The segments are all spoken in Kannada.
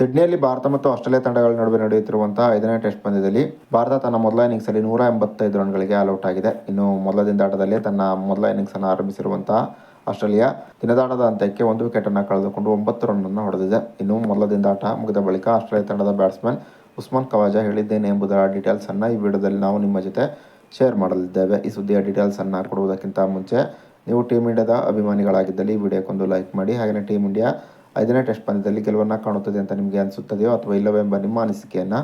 ಸಿಡ್ನಿಯಲ್ಲಿ ಭಾರತ ಮತ್ತು ಆಸ್ಟ್ರೇಲಿಯಾ ತಂಡಗಳ ನಡುವೆ ನಡೆಯುತ್ತಿರುವಂತಹ ಐದನೇ ಟೆಸ್ಟ್ ಪಂದ್ಯದಲ್ಲಿ ಭಾರತ ತನ್ನ ಮೊದಲ ಇನ್ನಿಂಗ್ಸಲ್ಲಿ ನೂರ ಎಂಬತ್ತೈದು ರನ್ಗಳಿಗೆ ಆಲ್ಔಟ್ ಆಗಿದೆ. ಇನ್ನು ಮೊದಲ ದಿನದಾಟದಲ್ಲಿ ತನ್ನ ಮೊದಲ ಇನ್ನಿಂಗ್ಸ್ ಅನ್ನು ಆರಂಭಿಸಿರುವಂತಹ ಆಸ್ಟ್ರೇಲಿಯಾ ದಿನದಾಟದ ಅಂತ್ಯಕ್ಕೆ ಒಂದು ವಿಕೆಟ್ ಅನ್ನು ಕಳೆದುಕೊಂಡು ಒಂಬತ್ತು ರನ್ ಅನ್ನು ಹೊಡೆದಿದೆ. ಇನ್ನು ಮೊದಲ ದಿನದಾಟ ಮುಗಿದ ಬಳಿಕ ಆಸ್ಟ್ರೇಲಿಯಾ ತಂಡದ ಬ್ಯಾಟ್ಸ್ಮನ್ ಉಸ್ಮಾನ್ ಕವಾಜ ಹೇಳಿದ್ದೇನೆ ಎಂಬುದರ ಡೀಟೇಲ್ಸ್ ಅನ್ನು ಈ ವಿಡಿಯೋದಲ್ಲಿ ನಾವು ನಿಮ್ಮ ಜೊತೆ ಶೇರ್ ಮಾಡಲಿದ್ದೇವೆ. ಈ ಸುದ್ದಿಯ ಡೀಟೇಲ್ಸ್ ಅನ್ನು ಕೊಡುವುದಕ್ಕಿಂತ ಮುಂಚೆ ನೀವು ಟೀಮ್ ಇಂಡಿಯಾದ ಅಭಿಮಾನಿಗಳಾಗಿದ್ದಲ್ಲಿ ಈ ವಿಡಿಯೋಕ್ಕೊಂದು ಲೈಕ್ ಮಾಡಿ, ಹಾಗೆಯೇ ಟೀಮ್ ಇಂಡಿಯಾ ಐದನೇ ಟೆಸ್ಟ್ ಪಂದ್ಯದಲ್ಲಿ ಗೆಲುವನ್ನು ಕಾಣುತ್ತದೆ ಅಂತ ನಿಮಗೆ ಅನಿಸುತ್ತದೆಯೋ ಅಥವಾ ಇಲ್ಲವೋ ಎಂಬ ನಿಮ್ಮ ಅನಿಸಿಕೆಯನ್ನು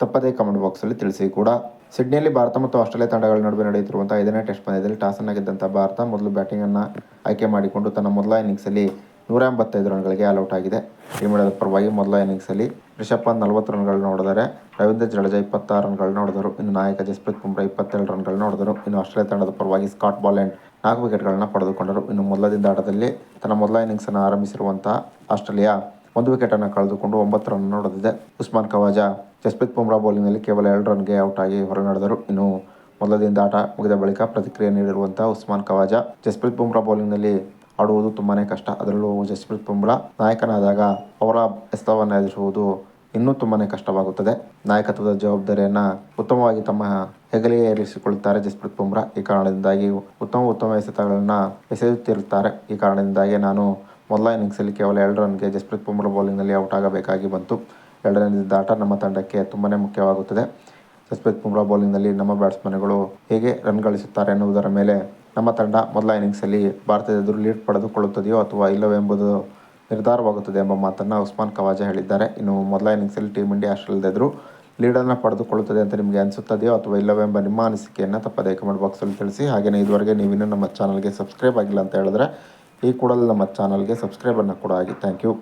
ತಪ್ಪದೇ ಕಮೆಂಟ್ ಬಾಕ್ಸಲ್ಲಿ ತಿಳಿಸಿ ಕೂಡ. ಸಿಡ್ನಿಯಲ್ಲಿ ಭಾರತ ಮತ್ತು ಆಸ್ಟ್ರೇಲಿಯಾ ತಂಡಗಳ ನಡುವೆ ನಡೆಯುತ್ತಿರುವಂಥ ಐದನೇ ಟೆಸ್ಟ್ ಪಂದ್ಯದಲ್ಲಿ ಟಾಸ್ ಅನ್ನು ಗೆದ್ದಂಥ ಭಾರತ ಮೊದಲು ಬ್ಯಾಟಿಂಗ್ ಅನ್ನು ಆಯ್ಕೆ ಮಾಡಿಕೊಂಡು ತನ್ನ ಮೊದಲ ಇನ್ನಿಂಗ್ಸಲ್ಲಿ ನೂರ ಎಂಬತ್ತೈದು ರನ್ಗಳಿಗೆ ಆಲ್ಔಟ್ ಆಗಿದೆ. ಟೀಮ್ ಇಂಡಿಯಾದ ಪರವಾಗಿ ಮೊದಲ ಇನ್ನಿಂಗ್ಸಲ್ಲಿ ರಿಷಬ್ ಪಂತ್ ನಲವತ್ತು ರನ್ಗಳನ್ನ ಹೊಡೆದರೆ, ರವೀಂದ್ರ ಜಡೇಜಾ ಇಪ್ಪತ್ತಾರು ರನ್ಗಳನ್ನ ಹೊಡೆದರು. ಇನ್ನು ನಾಯಕ ಜಸ್ಪ್ರೀತ್ ಬುಮ್ರಾ ಇಪ್ಪತ್ತೇಳು ರನ್ಗಳನ್ನ ಹೊಡೆದರು. ಇನ್ನು ಆಸ್ಟ್ರೇಲಿಯಾ ತಂಡದ ಪರವಾಗಿ ಸ್ಕಾಟ್ ಬಾಲೆಂಡ್ ನಾಲ್ಕು ವಿಕೆಟ್ಗಳನ್ನ ಪಡೆದುಕೊಂಡರು. ಇನ್ನು ಮೊದಲ ದಿನದಾಟದಲ್ಲಿ ತನ್ನ ಮೊದಲ ಇನ್ನಿಂಗ್ಸನ್ನು ಆರಂಭಿಸಿರುವಂತಹ ಆಸ್ಟ್ರೇಲಿಯಾ ಒಂದು ವಿಕೆಟನ್ನು ಕಳೆದುಕೊಂಡು ಒಂಬತ್ತು ರನ್ ನೋಡದಿದೆ ಉಸ್ಮಾನ್ ಕವಾಜ, ಜಸ್ಪ್ರೀತ್ ಬುಮ್ರಾ ಬೌಲಿಂಗ್ನಲ್ಲಿ ಕೇವಲ ಎರಡು ರನ್ಗೆ ಔಟ್ ಆಗಿ ಹೊರ ನಡೆದರು ಇನ್ನು ಮೊದಲ ದಿನದಾಟ ಮುಗಿದ ಬಳಿಕ ಪ್ರತಿಕ್ರಿಯೆ ನೀಡಿರುವಂತಹ ಉಸ್ಮಾನ್ ಕವಾಜ, ಜಸ್ಪ್ರೀತ್ ಬುಮ್ರಾ ಬೌಲಿಂಗ್ನಲ್ಲಿ ಆಡುವುದು ತುಂಬಾ ಕಷ್ಟ. ಅದರಲ್ಲೂ ಜಸ್ಪ್ರೀತ್ ಬುಮ್ರಾ ನಾಯಕನಾದಾಗ ಅವರ ಎಸ್ತವನ್ನು ಎದುರಿಸುವುದು ಇನ್ನೂ ತುಂಬಾ ಕಷ್ಟವಾಗುತ್ತದೆ. ನಾಯಕತ್ವದ ಜವಾಬ್ದಾರಿಯನ್ನು ಉತ್ತಮವಾಗಿ ತಮ್ಮ ಹೆಗಲಿಗೆ ಏರಿಸಿಕೊಳ್ಳುತ್ತಾರೆ ಜಸ್ಪ್ರೀತ್ ಬುಮ್ರಾ. ಈ ಕಾರಣದಿಂದಾಗಿ ಉತ್ತಮ ಉತ್ತಮ ಎಸೆತಗಳನ್ನು ಎಸೆಯುತ್ತಿರುತ್ತಾರೆ. ಈ ಕಾರಣದಿಂದಾಗಿ ನಾನು ಮೊದಲ ಇನ್ನಿಂಗ್ಸಲ್ಲಿ ಕೇವಲ ಎರಡು ರನ್ಗೆ ಜಸ್ಪ್ರೀತ್ ಬುಮ್ರಾ ಬೌಲಿಂಗ್ನಲ್ಲಿ ಔಟ್ ಆಗಬೇಕಾಗಿ ಬಂತು. ಎರಡನೇ ದಾಟ ನಮ್ಮ ತಂಡಕ್ಕೆ ತುಂಬಾ ಮುಖ್ಯವಾಗುತ್ತದೆ. ಜಸ್ಪ್ರೀತ್ ಬುಮ್ರಾ ಬೌಲಿಂಗ್ನಲ್ಲಿ ನಮ್ಮ ಬ್ಯಾಟ್ಸ್ಮನ್ಗಳು ಹೇಗೆ ರನ್ ಗಳಿಸುತ್ತಾರೆ ಎನ್ನುವುದರ ಮೇಲೆ ನಮ್ಮ ತಂಡ ಮೊದಲ ಇನ್ನಿಂಗ್ಸಲ್ಲಿ ಭಾರತದ ಎದುರು ಲೀಡ್ ಪಡೆದುಕೊಳ್ಳುತ್ತದೆಯೋ ಅಥವಾ ಇಲ್ಲವೋ ಎಂಬುದು ನಿರ್ಧಾರವಾಗುತ್ತದೆ ಎಂಬ ಮಾತನ್ನು ಉಸ್ಮಾನ್ ಖವಾಜಾ ಹೇಳಿದ್ದಾರೆ. ಇನ್ನು ಮೊದಲ ಇನ್ನಿಂಗ್ಸಲ್ಲಿ ಟೀಮ್ ಇಂಡಿಯಾ ಆಸ್ಟ್ರೇಲಿಯಾದ ಎದುರು ಲೀಡನ್ನು ಪಡೆದುಕೊಳ್ಳುತ್ತದೆ ಅಂತ ನಿಮಗೆ ಅನಿಸುತ್ತದೆಯೋ ಅಥವಾ ಇಲ್ಲವೆಂಬ ನಿಮ್ಮ ಅನಿಸಿಕೆಯನ್ನು ತಪ್ಪದೇ ಕಮೆಂಟ್ ಬಾಕ್ಸಲ್ಲಿ ತಿಳಿಸಿ. ಹಾಗೆಯೇ ಇದುವರೆಗೆ ನೀವಿನ್ನೂ ನಮ್ಮ ಚಾನಲ್ಗೆ ಸಬ್ಸ್ಕ್ರೈಬ್ ಆಗಿಲ್ಲ ಅಂತ ಹೇಳಿದ್ರೆ ಈ ಕೂಡಲೇ ನಮ್ಮ ಚಾನಲ್ಗೆ ಸಬ್ಸ್ಕ್ರೈಬನ್ನು ಕೂಡ ಆಗಿ. Thank you.